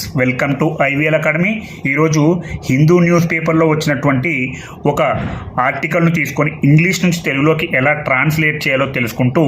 Friends welcome to IVL academy. ఈరోజు Hindu news పేపర్లో వచ్చినటువంటి ఒక ఆర్టికల్ను తీసుకొని ఇంగ్లీష్ నుంచి తెలుగులోకి ఎలా ట్రాన్స్లేట్ చేయాలో తెలుసుకుంటూ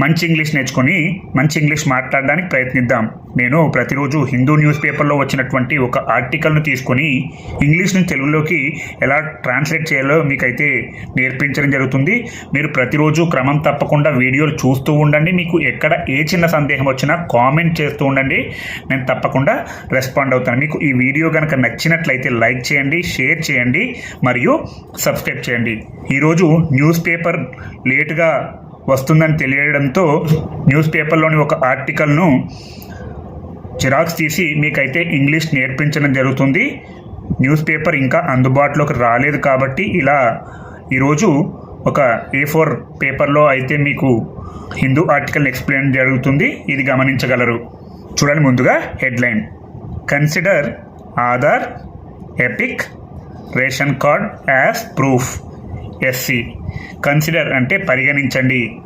మంచి ఇంగ్లీష్ నేర్చుకొని మంచి ఇంగ్లీష్ మాట్లాడడానికి ప్రయత్నిద్దాం. నేను ప్రతిరోజు హిందూ న్యూస్ పేపర్లో వచ్చినటువంటి ఒక ఆర్టికల్ను తీసుకొని ఇంగ్లీష్ని తెలుగులోకి ఎలా ట్రాన్స్లేట్ చేయాలో మీకైతే నేర్పించడం జరుగుతుంది. మీరు ప్రతిరోజు క్రమం తప్పకుండా వీడియోలు చూస్తూ ఉండండి. మీకు ఎక్కడ ఏ చిన్న సందేహం వచ్చినా కామెంట్ చేస్తూ ఉండండి. నేను తప్పకుండా రెస్పాండ్ అవుతాను. మీకు ఈ వీడియో కనుక నచ్చినట్లయితే లైక్ చేయండి షేర్ చేయండి మరియు సబ్స్క్రైబ్ చేయండి. ఈరోజు న్యూస్ పేపర్ లేటుగా వస్తుందని తెలియడంతో న్యూస్ పేపర్లోని ఒక ఆర్టికల్ను జిరాక్స్ తీసి మీకైతే ఇంగ్లీష్ నేర్పించడం జరుగుతుంది. న్యూస్ పేపర్ ఇంకా అందుబాటులోకి రాలేదు కాబట్టి ఇలా ఈరోజు ఒక ఏ ఫోర్ పేపర్లో అయితే మీకు హిందూ ఆర్టికల్ ఎక్స్ప్లెయిన్ జరుగుతుంది. ఇది గమనించగలరు. చూడండి ముందుగా headline. Consider Aadhaar EPIC ration card as proof. SC. Consider అంటే పరిగణించండి.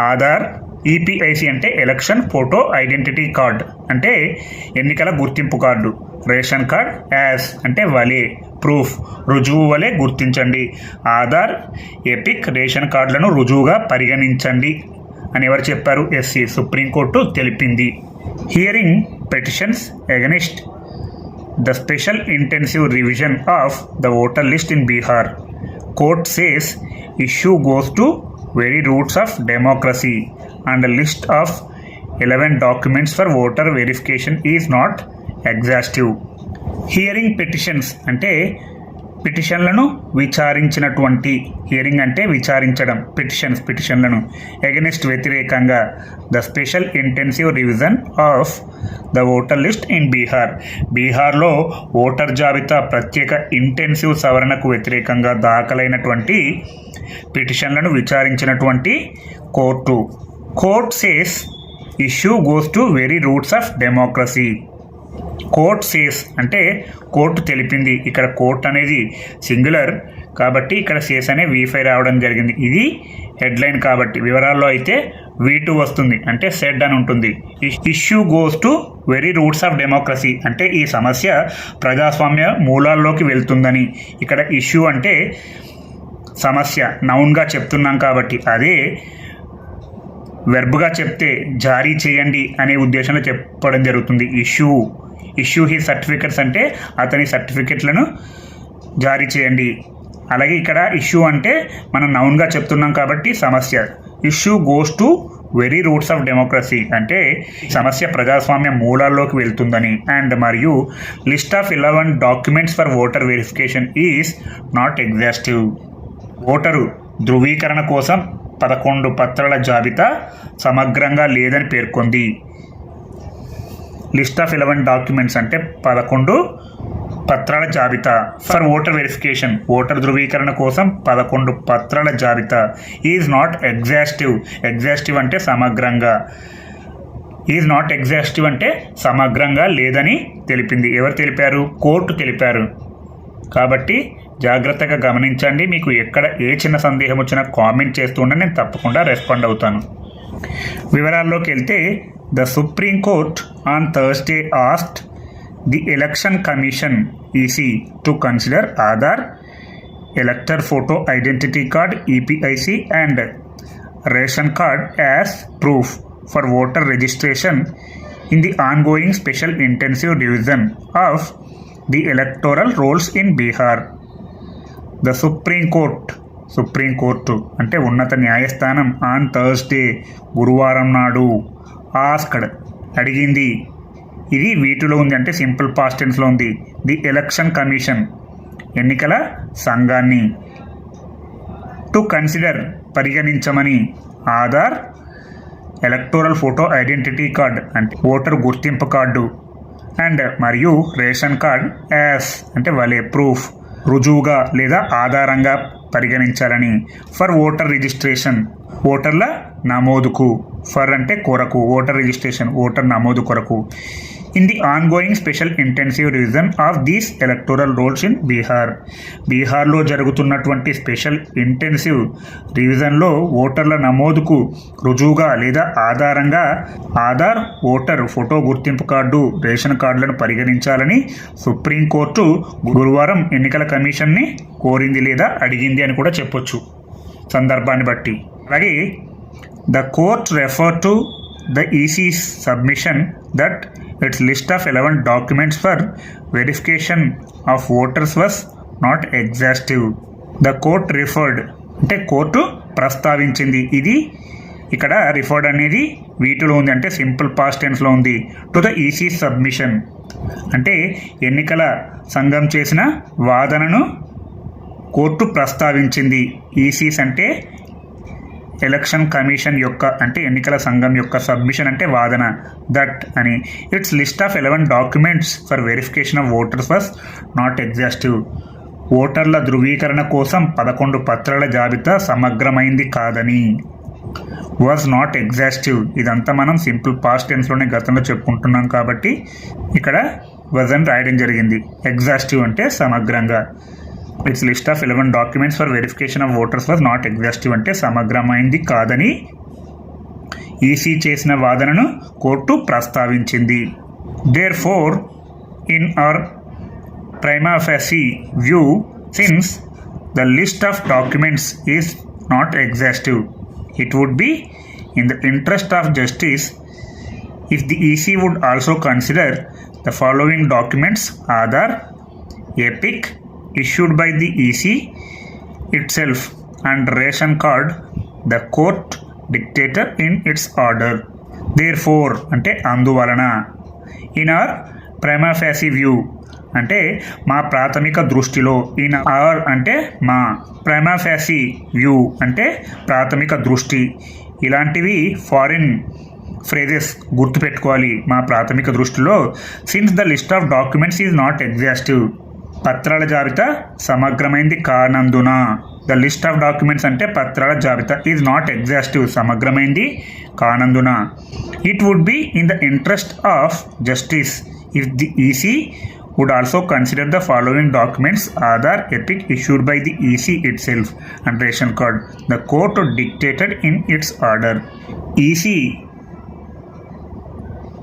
ఆధార్ ఈపీఐసి అంటే ఎలక్షన్ ఫోటో ఐడెంటిటీ కార్డ్ అంటే ఎన్నికల గుర్తింపు కార్డు. రేషన్ కార్డ్ యాస్ అంటే వలే ప్రూఫ్ రుజువు వలె గుర్తించండి. ఆధార్ ఎపిక్ రేషన్ కార్డులను రుజువుగా పరిగణించండి అని ఎవరు చెప్పారు? ఎస్సీ. సుప్రీంకోర్టు తెలిపింది. Hearing petitions against the special intensive revision of the voter list in Bihar. Court says issue goes to very roots of democracy and a list of 11 documents for voter verification is not exhaustive. Hearing petitions అంటే పిటిషన్లను విచారించినటువంటి hearing అంటే విచారించడం petitions పిటిషన్లను. Against వ్యతిరేకంగా the special intensive revision of the voter list in Bihar బీహార్లో voter జాబితా ప్రత్యేక ఇంటెన్సివ్ సవరణకు వ్యతిరేకంగా దాఖలైనటువంటి పిటిషన్లను విచారించినటువంటి court. Court says issue goes to very roots of democracy court says అంటే కోర్టు తెలిపింది. ఇక్కడ కోర్ట్ అనేది సింగులర్ కాబట్టి ఇక్కడ సేస్ అనే వీఫై రావడం జరిగింది. ఇది హెడ్లైన్ కాబట్టి వివరాల్లో అయితే వీ టూ వస్తుంది. అంటే సెడ్ అని ఉంటుంది. Issue goes to very roots of democracy అంటే ఈ సమస్య ప్రజాస్వామ్య మూలాల్లోకి వెళ్తుందని. ఇక్కడ ఇష్యూ అంటే సమస్య. నౌన్గా చెప్తున్నాం కాబట్టి అదే వెర్బ్గా చెప్తే జారీ చేయండి అనే ఉద్దేశంలో చెప్పడం జరుగుతుంది. ఇష్యూ ఇష్యూ హీ సర్టిఫికెట్స్ అంటే అతని సర్టిఫికెట్లను జారీ చేయండి. అలాగే ఇక్కడ ఇష్యూ అంటే మనం నౌన్గా చెప్తున్నాం కాబట్టి సమస్య. Issue goes to very roots of democracy అంటే సమస్య ప్రజాస్వామ్య మూలాల్లోకి వెళ్తుందని. అండ్ మరియు list of eleven documents for voter verification is not exhaustive voter ధృవీకరణ కోసం పదకొండు పత్రాల జాబితా సమగ్రంగా లేదని పేర్కొంది. లిస్ట్ ఆఫ్ ఎలెవెన్ డాక్యుమెంట్స్ అంటే పదకొండు పత్రాల జాబితా. ఫర్ ఓటర్ వెరిఫికేషన్ ఓటర్ ధృవీకరణ కోసం పదకొండు పత్రాల జాబితా. ఈజ్ నాట్ ఎగ్జాస్టివ్ ఎగ్జాస్టివ్ అంటే సమగ్రంగా. ఈజ్ నాట్ ఎగ్జాస్టివ్ అంటే సమగ్రంగా లేదని తెలిపింది. ఎవరు తెలిపారు? కోర్టు తెలిపారు. కాబట్టి జాగ్రత్తగా గమనించండి. మీకు ఎక్కడ ఏ చిన్న సందేహం వచ్చినా కామెంట్ చేస్తూ ఉంటే నేను తప్పకుండా రెస్పాండ్ అవుతాను. వివరాల్లోకి వెళ్తే the supreme court on Thursday asked the election commission EC to consider Aadhaar elector photo identity card EPIC and ration card as proof for voter registration in the ongoing special intensive division of the electoral rolls in Bihar the supreme court supreme court అంటే ఉన్నత న్యాయస్థానం on Thursday గురువారం నాడు asked అడిగింది. ఇది వీటిలో ఉంది అంటే సింపుల్ పాస్ట్ టెన్స్లో ఉంది. ది ఎలక్షన్ కమిషన్ ఎన్నికల సంఘాన్ని to consider పరిగణించమని Aadhaar electoral photo identity card అంటే ఓటర్ గుర్తింపు కార్డు అండ్ మరియు రేషన్ కార్డ్ యాస్ అంటే వలే ప్రూఫ్ రుజువుగా లేదా ఆధారంగా పరిగణించాలని ఫర్ ఓటర్ రిజిస్ట్రేషన్ ఓటర్ల నమోదుకు. ఫర్ అంటే కొరకు ఓటర్ రిజిస్ట్రేషన్ ఓటర్ నమోదు కొరకు. In the ongoing special intensive revision of these electoral rolls in Bihar బీహార్లో జరుగుతున్నటువంటి స్పెషల్ ఇంటెన్సివ్ రివిజన్లో ఓటర్ల నమోదుకు రుజువుగా లేదా ఆధారంగా ఆధార్ ఓటర్ ఫోటో గుర్తింపు కార్డు రేషన్ కార్డులను పరిగణించాలని సుప్రీంకోర్టు గురువారం ఎన్నికల కమిషన్ని కోరింది లేదా అడిగింది అని కూడా చెప్పొచ్చు. సందర్భాన్ని బట్టి. అలాగే the court referred to the EC's submission that it's list of eleven documents for verification of voters was not exhaustive the court referred అంటే కోర్టు ప్రస్తావించింది. ఇది ఇక్కడ రిఫర్డ్ అనేది వీటిలో ఉంది. అంటే సింపుల్ పాస్ట్ టెన్స్లో ఉంది. టు ద ఈసీ సబ్మిషన్ అంటే ఎన్నికల సంఘం చేసిన వాదనను కోర్టు ప్రస్తావించింది. ఈసీస్ అంటే ఎలక్షన్ కమిషన్ యొక్క అంటే ఎన్నికల సంఘం యొక్క సబ్మిషన్ అంటే వాదన దట్ అని. Its list of eleven documents for verification of voters was not exhaustive ఓటర్ల ధృవీకరణ కోసం పదకొండు పత్రాల జాబితా సమగ్రమైంది కాదని. వాజ్ నాట్ ఎగ్జాస్టివ్ ఇదంతా మనం సింపుల్ పాస్ట్ టెన్స్లోనే గతంలో చెప్పుకుంటున్నాం కాబట్టి ఇక్కడ వజన్ రాయడం జరిగింది. ఎగ్జాస్టివ్ అంటే సమగ్రంగా. Its list of eleven documents for verification of voters was not exhaustive అంటే సమగ్రమైంది కాదని ఈసీ చేసిన వాదనను court ప్రస్తావించింది. Therefore in our prima facie view since the list of documents is not exhaustive it would be in the interest of justice if the EC would also consider the following documents Aadhaar EPIC issued by the EC itself and ration card, the court dictator in its order. For అంటే అందువలన in our prima facie view అంటే మా ప్రాథమిక దృష్టిలో in are అంటే మా prima facie view అంటే ప్రాథమిక దృష్టి ఇలాంటివి ఫారిన్ ఫ్రేజెస్ గుర్తుపెట్టుకోవాలి మా ప్రాథమిక దృష్టిలో since the list of documents is not exhaustive పత్రాల జాబితా సమగ్రమైంది కానందున. ద లిస్ట్ ఆఫ్ డాక్యుమెంట్స్ అంటే పత్రాల జాబితా. ఈజ్ నాట్ ఎగ్జాస్టివ్ సమగ్రమైంది కానందున. It would be in the interest of justice if the EC would also consider the following documents Aadhaar EPIC issued by the EC itself and ration card the court dictated in its order EC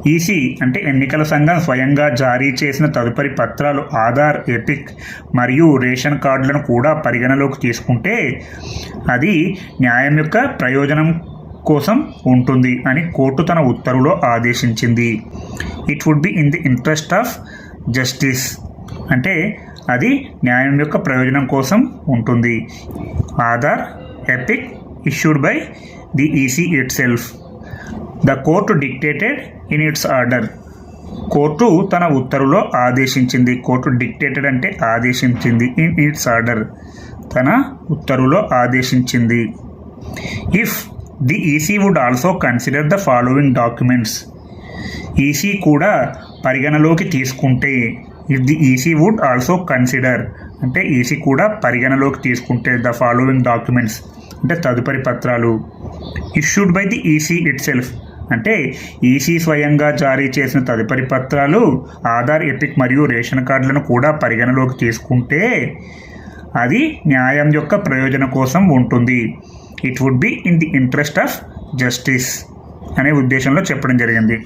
EC అంటే ఎన్నికల సంఘం స్వయంగా జారీ చేసిన తదుపరి పత్రాలు Aadhaar epic మరియు ration కార్డులను కూడా పరిగణలోకి తీసుకుంటే అది న్యాయం యొక్క ప్రయోజనం కోసం ఉంటుంది అని కోర్టు తన ఉత్తర్వులో ఆదేశించింది. It would be in the interest of justice అంటే అది న్యాయం యొక్క ప్రయోజనం కోసం ఉంటుంది. Aadhaar EPIC issued by the EC itself the court dictated in its order court తన ఉత్తర్వులో ఆదేశించింది. కోర్టు డిక్టేటెడ్ అంటే ఆదేశించింది ఇన్ ఇట్స్ ఆర్డర్ తన ఉత్తర్వులో ఆదేశించింది. If the EC would also consider the following documents EC కూడా పరిగణలోకి తీసుకుంటే if the EC would also consider అంటే ఈసీ కూడా పరిగణలోకి తీసుకుంటే ద ఫాలోయింగ్ డాక్యుమెంట్స్ అంటే తదుపరి పత్రాలు. Issued by the EC itself అంటే ఈసీ స్వయంగా జారీ చేసిన తదుపరి పత్రాలు ఆధార్ ఎపిక్ మరియు రేషన్ కార్డులను కూడా పరిగణలోకి తీసుకుంటే అది న్యాయం యొక్క ప్రయోజనం కోసం ఉంటుంది. It would be in the interest of justice అనే ఉద్దేశంలో చెప్పడం జరిగింది.